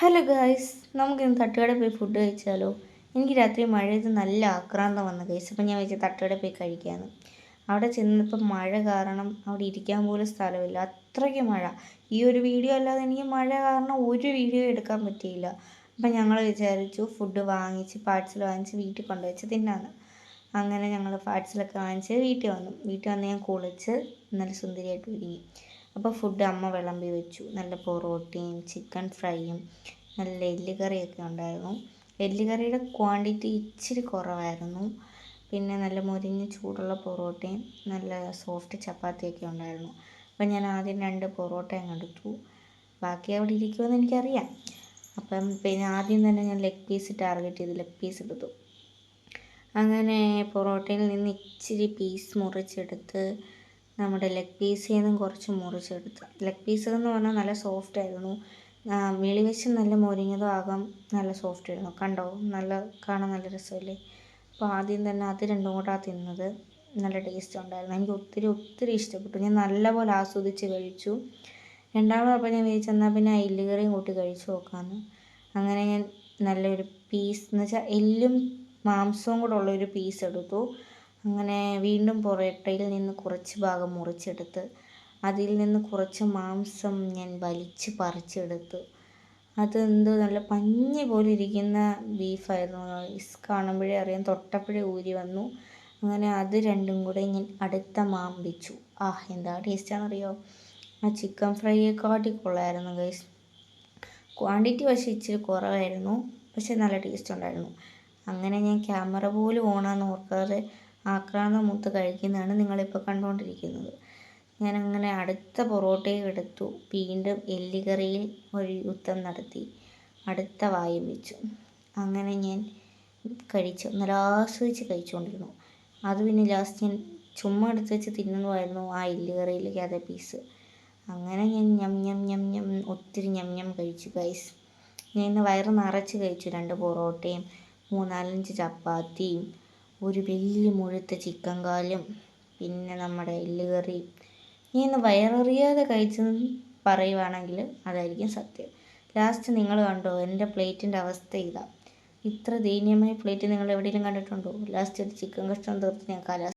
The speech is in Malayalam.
ഹലോ ഗൈസ് നമുക്കിന്ന് തട്ടുകട പോയി ഫുഡ് കഴിച്ചാലോ? എനിക്ക് രാത്രി മഴയത്ത് നല്ല ആക്രാന്തം വന്നു ഗൈസ് അപ്പം ഞാൻ വെച്ച് തട്ടുകട പോയി കഴിക്കാമെന്ന് അവിടെ ചെന്നപ്പോൾ മഴ കാരണം അവിടെ ഇരിക്കാൻ പോലും സ്ഥലമില്ല. അത്രയ്ക്ക് മഴ. ഈ ഒരു വീഡിയോ അല്ലാതെ എനിക്ക് മഴ കാരണം ഒരു വീഡിയോ എടുക്കാൻ പറ്റിയില്ല. അപ്പം ഞങ്ങൾ വിചാരിച്ചു ഫുഡ് വാങ്ങിച്ച് പാഴ്സൽ വാങ്ങിച്ച് വീട്ടിൽ കൊണ്ടുവച്ച് തിന്നാന്ന്. അങ്ങനെ ഞങ്ങൾ പാഴ്സലൊക്കെ വാങ്ങിച്ച് വീട്ടിൽ വന്നു. വീട്ടിൽ വന്ന് ഞാൻ കുളിച്ച് നല്ല സുന്ദരിയായിട്ട് ഒരുങ്ങി. അപ്പോൾ ഫുഡ് അമ്മ വിളമ്പി വെച്ചു. നല്ല പൊറോട്ടയും ചിക്കൻ ഫ്രൈയും നല്ല എല്ലുകറിയൊക്കെ ഉണ്ടായിരുന്നു. എല്ലുകറിയുടെ ക്വാണ്ടിറ്റി ഇച്ചിരി കുറവായിരുന്നു. പിന്നെ നല്ല മുരിഞ്ഞ് ചൂടുള്ള പൊറോട്ടയും നല്ല സോഫ്റ്റ് ചപ്പാത്തിയൊക്കെ ഉണ്ടായിരുന്നു. അപ്പം ഞാൻ ആദ്യം രണ്ട് പൊറോട്ടയും എടുത്തു. ബാക്കി അവിടെ ഇരിക്കുമെന്ന് എനിക്കറിയാം. അപ്പം പിന്നെ ആദ്യം തന്നെ ഞാൻ ലെഗ് പീസ് ടാർഗറ്റ് ചെയ്ത് ലെഗ് പീസ് എടുത്തു. അങ്ങനെ പൊറോട്ടയിൽ നിന്ന് ഇച്ചിരി പീസ് മുറിച്ചെടുത്ത് നമ്മുടെ ലെഗ് പീസിൽ നിന്നും കുറച്ച് മുറിച്ചെടുത്ത് ലെഗ് പീസ് എന്ന് പറഞ്ഞാൽ നല്ല സോഫ്റ്റ് ആയിരുന്നു. വെളിവശം നല്ല മുരിഞ്ഞതും ആകാം നല്ല സോഫ്റ്റ് ആയിരുന്നു. കണ്ടോ? നല്ല കാണാൻ നല്ല രസമല്ലേ? അപ്പോൾ ആദ്യം തന്നെ അത് രണ്ടും കൂടെ തിന്നത് നല്ല ടേസ്റ്റ് ഉണ്ടായിരുന്നു. എനിക്ക് ഒത്തിരി ഒത്തിരി ഇഷ്ടപ്പെട്ടു. ഞാൻ നല്ലപോലെ ആസ്വദിച്ച് കഴിച്ചു. രണ്ടാമത് അപ്പോൾ ഞാൻ വിചാരിച്ചെന്നാൽ പിന്നെ എല്ലുകറിയും കൂട്ടി കഴിച്ചു നോക്കാമെന്ന് അങ്ങനെ ഞാൻ നല്ലൊരു പീസ് എന്ന് വെച്ചാൽ എല്ലും മാംസവും കൂടെ ഉള്ളൊരു പീസ് എടുത്തു. അങ്ങനെ വീണ്ടും പൊറോട്ടയിൽ നിന്ന് കുറച്ച് ഭാഗം മുറിച്ചെടുത്ത് അതിൽ നിന്ന് കുറച്ച് മാംസം ഞാൻ വലിച്ച് പറിച്ചെടുത്ത്. അതെന്തോ നല്ല പഞ്ഞി പോലെ ഇരിക്കുന്ന ബീഫായിരുന്നു. കാണുമ്പോഴേ അറിയാം തൊട്ടപ്പോഴേ ഊരി വന്നു. അങ്ങനെ അത് രണ്ടും കൂടെ ഞാൻ അടുത്ത മാമ്പിച്ചു. ആ എന്താ ടേസ്റ്റാണെന്നറിയോ ആ ചിക്കൻ ഫ്രൈയെക്കാട്ടി കൊള്ളായിരുന്നു ഗൈസ് ക്വാണ്ടിറ്റി പക്ഷേ ഇച്ചിരി കുറവായിരുന്നു. പക്ഷെ നല്ല ടേസ്റ്റ് ഉണ്ടായിരുന്നു. അങ്ങനെ ഞാൻ ക്യാമറ പോലും ഓണാന്ന് ഓർക്കാതെ ആക്രാന്തം മൂത്ത് കഴിക്കുന്നതാണ് നിങ്ങളിപ്പോൾ കണ്ടുകൊണ്ടിരിക്കുന്നത്. ഞാനങ്ങനെ അടുത്ത പൊറോട്ടയും എടുത്തു. വീണ്ടും എല്ലുകറിയിൽ ഒരു യുദ്ധം നടത്തി. അടുത്ത വായും വെച്ചു. അങ്ങനെ ഞാൻ കഴിച്ചു. നല്ല ആസ്വദിച്ച് കഴിച്ചുകൊണ്ടിരുന്നു. അത് പിന്നെ ലാസ്റ്റ് ഞാൻ ചുമ്മാ എടുത്ത് വെച്ച് തിന്നുന്നതായിരുന്നു ആ എല്ലുകറിയിലേക്ക് അതേ പീസ് അങ്ങനെ ഞാൻ ഞം ഞം ഞം ഞം ഒത്തിരി ഞം ഞം കഴിച്ചു ഗൈസ് ഞാൻ ഇന്ന് വയറ് നിറച്ച് കഴിച്ചു. രണ്ട് പൊറോട്ടയും മൂന്നാലഞ്ച് ചപ്പാത്തിയും ഒരു വലിയ മുഴുത്ത ചിക്കൻ കാലും പിന്നെ നമ്മുടെ എല്ലുകറി നീ ഇന്ന് വയററിയാതെ കഴിച്ചെന്ന് പറയുവാണെങ്കിൽ അതായിരിക്കും സത്യം. ലാസ്റ്റ് നിങ്ങൾ കണ്ടോ എന്റെ പ്ലേറ്റിന്റെ അവസ്ഥ ഇതാ. ഇത്ര ദയനീയമായ പ്ലേറ്റ് നിങ്ങൾ എവിടെയെങ്കിലും കണ്ടിട്ടുണ്ടോ? ലാസ്റ്റ് ഒരു ചിക്കൻ കഷ്ണം തീർത്ത് ഞാൻ കലാ